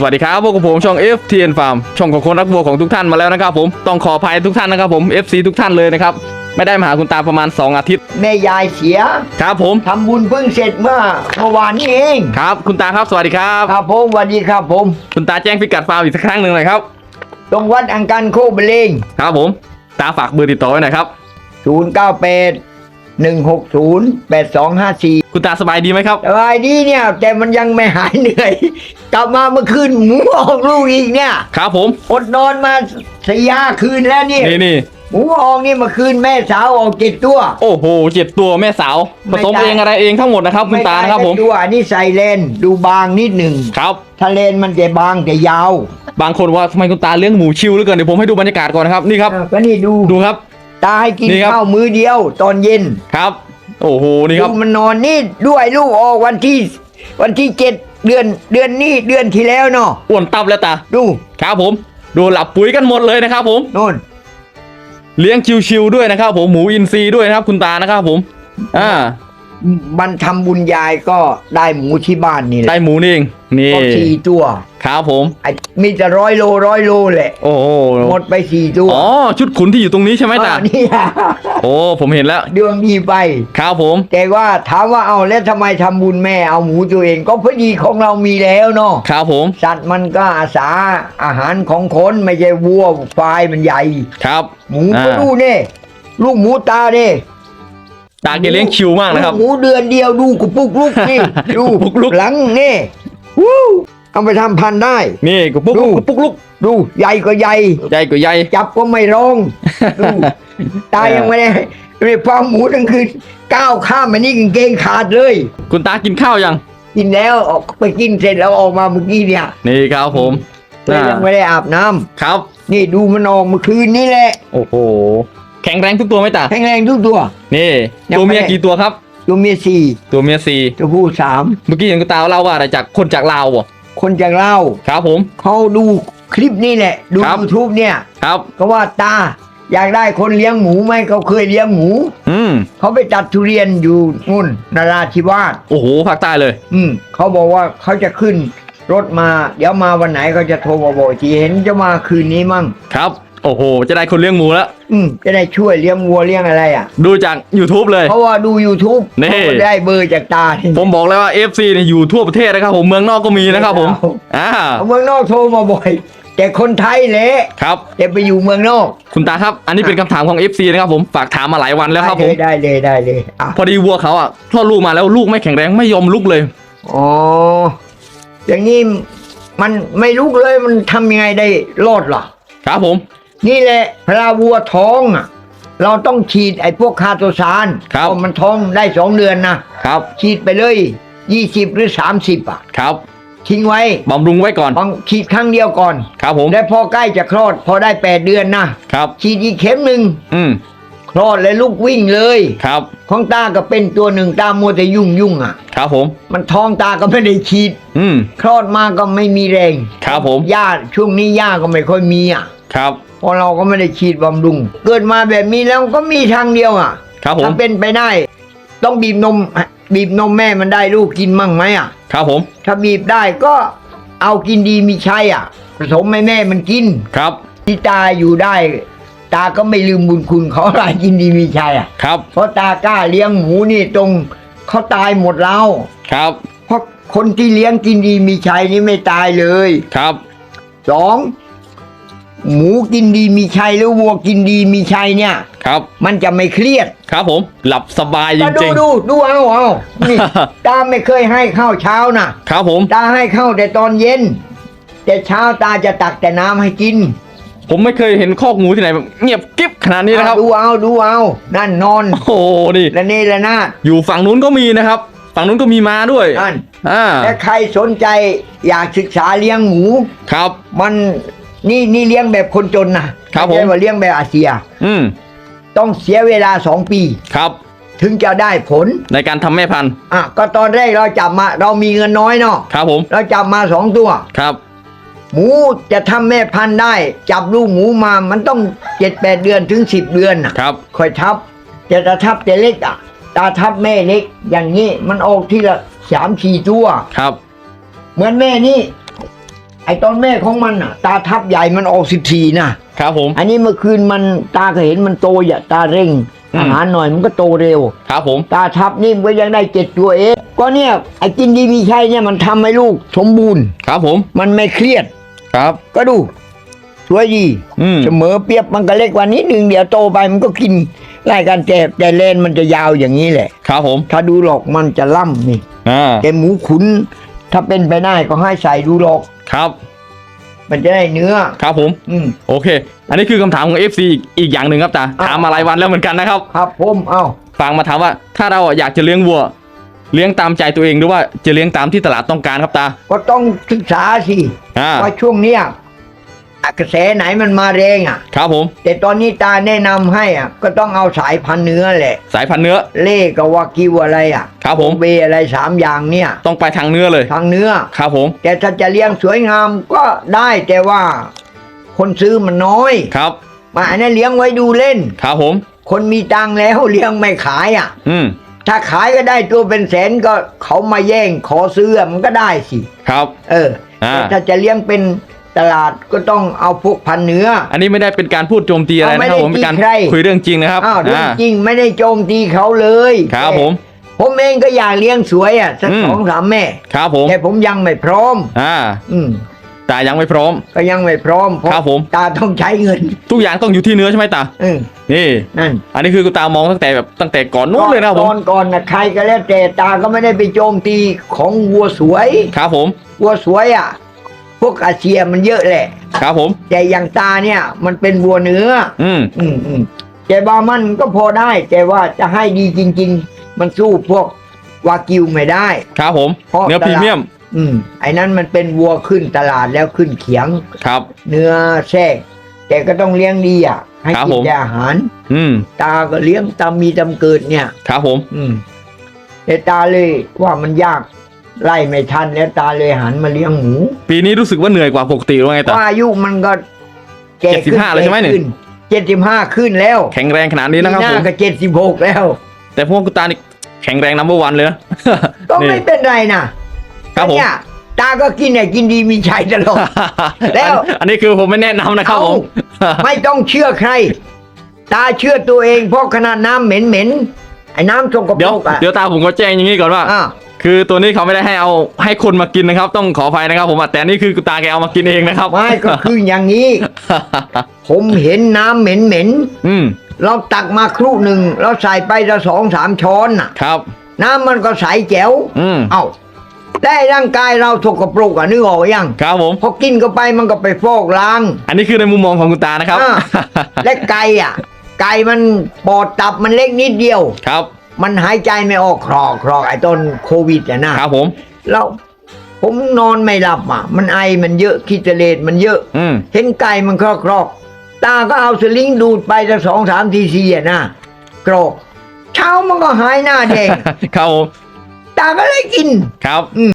สวัสดีครับพวกบผมช่อง FTN Farm ช่องของคนรักวัวของทุกท่านมาแล้วนะครับผมต้องขออภัยทุกท่านนะครับผม FC ทุกท่านเลยนะครับไม่ได้มาหาคุณตาประมาณ 2 อาทิตย์ แม่ยายเสียครับผมทำบุญเพิ่งเสร็จเมื่อเมื่อวานนี้เอง ครับ คุณตาครับสวัสดีครับ ครับผมสวัสดีครับผม คุณตาแจ้งพิกัดฟาร์มอีกสักครั้งหนึ่งหน่อยครับตรงวัดอังกันโคกเบลงครับผมตาฝากเบอร์ติดต่อไว้หน่อยครับ 0 9 8 1 6 0 8 2 5 4คุณตาสบายดีไหมครับ สบายดีเนี่ย แต่มันยังไม่หายเหนื่อย กลับมาเมื่อคืนหมูออกลูกอีกเนี่ยครับผม อดนอนมาสี่ห้าคืนแล้วเนี่ยนี่นี่หมูออกนี่เมื่อคืนแม่สาวออกเจ็ดตัว โอ้โหเจ็ดตัวแม่สาวผไม่สมได้เองอะไรเองทั้งหมดนะครับคุณตานะครับผมไได้ตัวอันนี้ใส่เลนดูบางนิดหนึ่งครับ ถ้าเลนมันจะบางแต่ยาว บางคนว่าทำไมคุณตาเลี้ยงหมูชิวเหลือเกินเดี๋ยวผมให้ดูบรรยากาศก่อนนะครับนี่ครับอะก็นี่ดูดูครับ ตาให้กินนี่ครับ ข้าวมื้อเดียว ตอนเย็นครับ โอ้โหนี่ครับลูกมันนอนนี่ด้วยลูกออกวันที่ วันที่เจ็ดเดือนเดือนนี้เดือนที่แล้วเนาะอ้วนตับแล้วตาดูครับผม ดูหลับปุ๋ยกันหมดเลยนะครับผม โน่นเลี้ยงชิวๆด้วยนะครับผมหมูอินทรีย์ด้วยนะครับ คุณตานะครับผม อ่ามันทำบุญยายก็ได้หมูที่บ้านนี่แหได้ละหมูนี่เองนี่ก็สี่ตัว ครับผมไอ้มีแต่ร้อยโลร้อยโลแหละ โอ้โหหมดไปสี่ตัวอ๋อชุดขุนที่อยู่ตรงนี้ใช่ไหมตาอ่านี่โอ้ผมเห็นแล้ว ดวงดีไป ครับผม แต่ว่าถามว่าเอาแล้วทำไมทำบุญแม่เอาหมูตัวเอง ก็พอดีของเรามีแล้วเนาะครับผม สัตว์มันก็อาสาอาหารของคนไม่ใช่วัวควายมันใหญ่ ครับหมูอ่าก็ดูเนี่ยลูกหมูตาเนี่ย ตาแกเลี้ยงชิวมากนะครับ หมูเดือนเดียวดูกุปุกลุกนี่ ดูกุปุกลุกหลังนี่วู้ เอาไปทำพันธุ์ได้ นี่กุปุ๊กดูลุกกุปุ๊กลุกดูใหญ่ก็ใหญ่ ใหญ่กว่าใหญ่ จับก็ไม่ร้องดูตาเออยังไม่ได้ไม่ฟังหมูทั้งคืนก้าวข้ามมานี่กางเกงขาดเลย คุณตากินข้าวยัง กินแล้วออกไปกินเสร็จแล้วออกมาเมื่อกี้เนี่ย นี่ครับผมแต่ยังไม่ได้อาบน้ำครับ นี่ดูมันออกเมื่อคืนนี่แหละ โอ้โห แข็งแรงทุกตัวไหมตาแข็งแรงทุกตัว นี่ยังตัวไม่เมียได้กี่ตัวครับ ตัวเมียสี่ตัวเมียสี่ตัวผู้สามเมื่อกี้เห็นคุณตาเล่าว่าอะไรจากคนจากลาวบ่ คนจากเล่าวครับผม เขาดูคลิปนี่แหละ ดูครับ ยูทูบเนี่ยครับ ก็ว่าตาอยากได้คนเลี้ยงหมูไหมเขาเคยเลี้ยงหมู อืมเขาไปตัดทุเรียนอยู่นู่นนราธิวาสโอ้โหภาคใต้เลย อืมเขาบอกว่าเขาจะขึ้นรถมา เดี๋ยวมาวันไหนเขาจะโทรมาบอกอีกทีเห็นจะมาคืนนี้มั่ง ครับ โอ้โห จะได้คนเลี้ยงหมูแล้ว อืมจะได้ช่วยเลี้ยงวัวเลี้ยงอะไรอะ ดูจาก YouTube เลย เพราะว่าดู YouTube นี่เขาก็ได้เบอร์จากตาที่ ผมบอกเลยว่า FC เนี่ยอยู่ทั่วประเทศนะครับผมเมืองนอกก็มีนะครับผมอ่าเอาเมืองนอกโทรมาบ่อย แต่คนไทยแหละครับ แต่ไปอยู่เมืองนอกคุณตาครับ อันนี้เป็นคำถามของ FC นะครับผมฝากถามมาหลายวันแล้วครับผม ได้เลยได้เลยได้เลยอะพอดีวัวเขาอะคลอดลูกมาแล้วลูกไม่แข็งแรงไม่ยอมลุกเลย อ๋ออย่างนี้มันไม่ลุกเลยมันทำยังไงได้รอดล่ะครับผม นี่แหละพลาวัวท้องอะ เราต้องฉีดไอ้พวกคาโตซานครับ เพาะมันท้องได้สองเดือนนะครับ ฉีดไปเลยยี่สิบหรือสามสิบอะ ครับทิ้งไว้บำรุงไว้ก่อน บางฉีดครั้งเดียวก่อน ครับผม และพอใกล้จะคลอด พอได้แปดเดือนนะครับ ฉีดอีกเข็มหนึ่งอืม คลอดเลยลูกวิ่งเลย ครับ ของตาก็เป็นตัวหนึ่งตามัวแต่ยุ่งยุ่งอะ ครับผม มันท้องตาก็ไม่ได้ฉีด อืม คลอดมาก็ไม่มีแรงครับผม หญ้าช่วงนี้หญ้าก็ไม่ค่อยมีอะ ครับ เพราะเราก็ไม่ได้ฉีดบำรุง เกิดมาแบบนี้แล้วก็มีทางเดียวอะครับผม ถ้าเป็นไปได้ ต้องบีบนมบีบนมแม่มันได้ลูกกินมั่งไหมอะ ครับผม ถ้าบีบได้ก็เอากินดีมีใช้อะผสมให้แม่มันกิน ครับ ที่ตาอยู่ได้ ตาก็ไม่ลืมบุญคุณเขาอะไรกินดีมีชัยอะ ครับ เพราะตากล้าเลี้ยงหมูนี่ตรงเขาตายหมดแล้ว ครับ เพราะคนที่เลี้ยงกินดีมีชัยนี่ไม่ตายเลย ครับ สอง หมูกินดีมีชัยหรือวัวกินดีมีชัยเนี่ย ครับมันจะไม่เครียดครับผมหลับสบายจก็ดูริงดูดูเอาเอานี่ ตาไม่เคยให้ข้าวเช้านะๆ ครับผม ตาให้ข้าวแต่ตอนเย็น แต่เช้าตาจะตักแต่น้ำให้กินผมไม่เคยเห็นคอกหมูที่ไหนแบบเงียบกิ๊บขนาดนี้นะครับดูเอาดูเอา นั่นนอนโอ้โหนี่และนี่ละนาดอยู่ฝั่งนู้นก็มีนะครับ ฝั่งนู้นก็มีม้าด้วยนั่นอ่าและใครสนใจอยากศึกษาเลี้ยงหมู ครับ มัน นี่นี่เลี้ยงแบบคนจนนะครับผม ไใช่ว่าเลี้ยงแบบอาเซีย อืมต้องเสียเวลาสองปี ครับ ถึงจะได้ผล ในการทำแม่พันธุ์อะก็ตอนแรกเราจับมา เรามีเงินน้อยเนาะครับผมเราจับมาสองตัว ครับ หมูจะทำแม่พันธุ์ได้ จับลูกหมูมามันต้องเจ็ดแปดเดือนถึงสิบเดือนน่ะครับ ค่อยทับจะตาทับแต่เล็กอะ ตาทับแม่เล็ก อย่างนี้มันออกทีละสามสี่ตัว ครับ เหมือนแม่นี่ ไอ้ตอนแม่ของมันอะ ตาทับใหญ่มันออกสิบทีนะครับผม อันนี้เมื่อคืนมันตาก็เห็นมันโตอย่าตาเร่งอืม อาหารหน่อยมันก็โตเร็ว ครับผม ตาทับนี่มันก็ยังได้เจ็ดตัวเองก็เนี่ยไอ้กินดีมีชัยเนี่ยมันทำให้ลูกสมบูรณ์ ครับผม มันไม่เครียด ครับ ก็ดู สวยดีอืม เสมอเปรียบมันก็เล็กกว่านิดหนึ่งเดี๋ยวโตไปมันก็กินไล่กันแต่แต่เลนมันจะยาวอย่างนี้แหละ ครับผม ถ้าดูหลอกมันจะล่ำนี่อ่า แต่หมูขุน ถ้าเป็นไปได้ก็ให้ใส่ดูหลอก ครับ มันจะได้เนื้อ ครับผม อืม โอเค อันนี้คือคำถามของ FC อีกอย่างหนึ่งครับตาอะถามมาหลายวันแล้วเหมือนกันนะครับครับผมเอ้าฟังมาถามว่าถ้าเราอยากจะเลี้ยงวัว เลี้ยงตามใจตัวเองหรือว่าจะเลี้ยงตามที่ตลาดต้องการครับตาก็ต้องศึกษาสิอ่าว่าช่วงเนี้ย กระแสไหนมันมาแรงอะ ครับผม แต่ตอนนี้ตาแนะนำให้อะ ก็ต้องเอาสายพันธุ์เนื้อแหละ สายพันธุ์เนื้อ เล่กับวากิวอะไรอะครับผม เบอะไรสามอย่างเนี่ยต้องไปทางเนื้อเลย ทางเนื้อ ครับผม แต่ถ้าจะเลี้ยงสวยงามก็ได้แต่ว่า คนซื้อมันน้อยครับ มาอันนี้นเลี้ยงไว้ดูเล่น ครับผม คนมีตังค์แล้วเลี้ยงไม่ขายอะ อืม ถ้าขายก็ได้ตัวเป็นแสนก็เขามาแย่งขอซื้อมันก็ได้สิ ครับ เอออ่าแต่ถ้าจะเลี้ยงเป็น ตลาดก็ต้องเอาพวกพันธุ์เนื้อ อันนี้ไม่ได้เป็นการพูดโจมตีอะไรเอาไม่นะครับได้ผมเป็นการตีใคร คุยเรื่องจริงนะครับอ้าวเรื่องอ่าจริงไม่ได้โจมตีเขาเลยครับผม ผมเองก็อยากเลี้ยงสวยอะสักอืม สองสามแม่ ครับผมแต่ผมยังไม่พร้อม อ่าอืม ตายังไม่พร้อม ก็ยังไม่พร้อมเพราะครับผม ตาต้องใช้เงินทุกอย่างต้องอยู่ที่เนื้อใช่ไหมตาเออนี่ นั่นอันนี้คือคุณตามองตั้งแต่แบบตั้งแต่ก่อนนู้นเลยนะครับผตมอนก่อนนะใครก็แล้วแต่ตาก็ไม่ได้ไปโจมตีของวัวสวย ครับผม วัวสวยอะ พวกอาเซียมันเยอะแหละ ครับผม แต่อย่างตาเนี่ย มันเป็นวัวเนื้อ อืมอืมอืมแต่บามันก็พอได้ แต่ว่าจะให้ดีจริง ๆ มันสู้พวกวากิวไม่ได้ ครับผม เพราะ เนื้อพรีเมียม อืมไอ้นั้นมันเป็นวัวขึ้นตลาดแล้วขึ้นเขียง ครับ เนื้อแทรกแต่ก็ต้องเลี้ยงดีอะ ให้ครับกิผนม แต่อาหาร อืม ตาก็เลี้ยงตามมีตามเกิดเนี่ย ครับผม อืมแต่ตาเลยว่ามันยาก ไล่ไม่ทันแล้วตาเลยหันมาเลี้ยงหมูปีนี้รู้สึกว่าเหนื่อยกว่าปกติหรือว่าไงเพตา ราะอายุมันก็แก่ขึ้น75เลยใช่ไหมเนี่ย เจ็ดสิบห้าขึ้นแล้วแข็งแรงขนาดนี้นะครับปีหผน้ามก็เจ็ดสิบหกแล้ว แต่พวกคุณตานี่แข็งแรงนัมเบอร์วันเลยนะ ก็นี่ไม่เป็นไรนะครับผม เนี่ยตาก็กินเนี่ยกินดีมีชัยตลอด แล้ว อันนี้คือผมไม่แนะนำนะครับผมไม่ต้องเชื่อใคร ตาเชื่อตัวเองเพราะขนาดน้ำเหม็นเหม็นๆไอ้น้ำสกปเดี๋รยวกอะเดี๋ยวตาผมก็แจ้งอย่างนี้ก่อนว่า อ่า คือตัวนี้เขาไม่ได้ให้เอาให้คนมากินนะครับ ต้องขออภัยนะครับ ผมอะแต่นี่คือคุณตาแกเอามากินเองนะครับ ไม่ก็คืออย่างนี้ ผมเห็นน้ำเหม็นเหม็นอืมๆเราตักมาครู่หนึ่งเราใส่ไปละสองสามช้อนน่ะ ครับ น้ำมันก็ใสแจ๋วอืมเอ้าได้ร่างกายเราสกปรกอะนึกออกยังครับผม พอกินเข้าไปมันก็ไปฟอกล้าง อันนี้คือในมุมมองของคุณตานะครับ อ่าและไก่อะ ไก่มันปอดตับมันเล็กนิดเดียว ครับ มันหายใจไม่ออกครอกครอกไอ้ต้นโควิดอะนะครับผม แล้วผมนอนไม่หลับอะ มันไอมันเยอะคิดเลตมันเยอะ อืม เห็นไก่มันครอกครอกตาก็เอาสลิงดูดไปจะสองสามทีซีอะนะกรอกเช้ามันก็หายหน้าแดง ครับผมตาก็เลยกิน ครับ